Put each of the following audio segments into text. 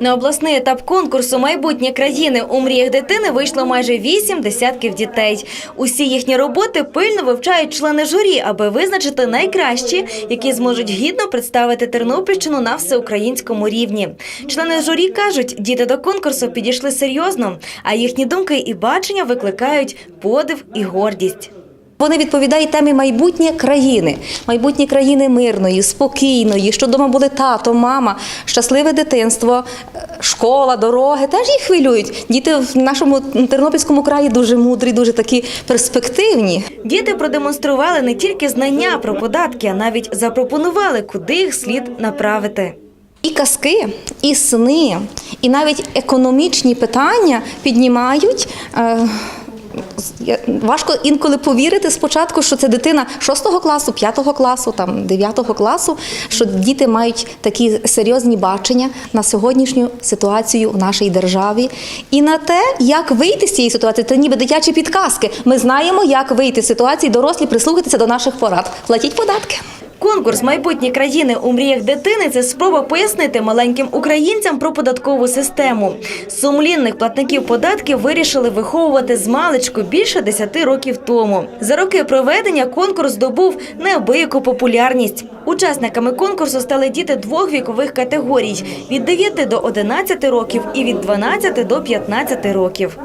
На обласний етап конкурсу майбутнє країни у мріях дитини вийшло майже вісім десятків дітей. Усі їхні роботи пильно вивчають члени журі, аби визначити найкращі, які зможуть гідно представити Тернопільщину на всеукраїнському рівні. Члени журі кажуть, діти до конкурсу підійшли серйозно, а їхні думки і бачення викликають подив і гордість. Вони відповідають темі майбутнє країни, майбутнє країни мирної, спокійної, що вдома були тато, мама, щасливе дитинство, е, школа, дороги. Теж їх хвилюють. Діти в нашому Тернопільському краї дуже мудрі, дуже такі перспективні. Діти продемонстрували не тільки знання про податки, а навіть запропонували, куди їх слід направити. І казки, і сни, і навіть економічні питання піднімають. Е, Важко інколи повірити спочатку, що це дитина 6 класу, 5 класу, там 9 класу, що діти мають такі серйозні бачення на сьогоднішню ситуацію в нашій державі і на те, як вийти з цієї ситуації. Це ніби дитячі підказки. Ми знаємо, як вийти з ситуації. Дорослі прислухайтеся до наших порад. Платіть податки. Конкурс майбутні країни у мріях дитини це спроба пояснити маленьким українцям про податкову систему. Сумлінних платників податків вирішили виховувати з маличку більше 10 років тому. За роки проведення конкурс здобув неабияку популярність. Учасниками конкурсу стали діти двох вікових категорій від 9 до 11 років і від 12 до 15 років.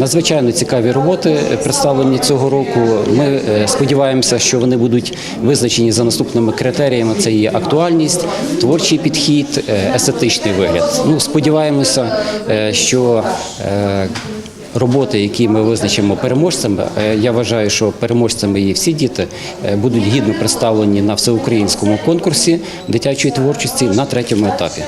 Надзвичайно цікаві роботи представлені цього року. Ми е, сподіваємося, що вони будуть визначені за наступними критеріями: це є актуальність, творчий підхід, е, естетичний вигляд. Ну, сподіваємося, е, що роботи, які ми визначимо переможцями, я вважаю, що переможцями є всі діти, будуть гідно представлені на всеукраїнському конкурсі дитячої творчості на третьому етапі.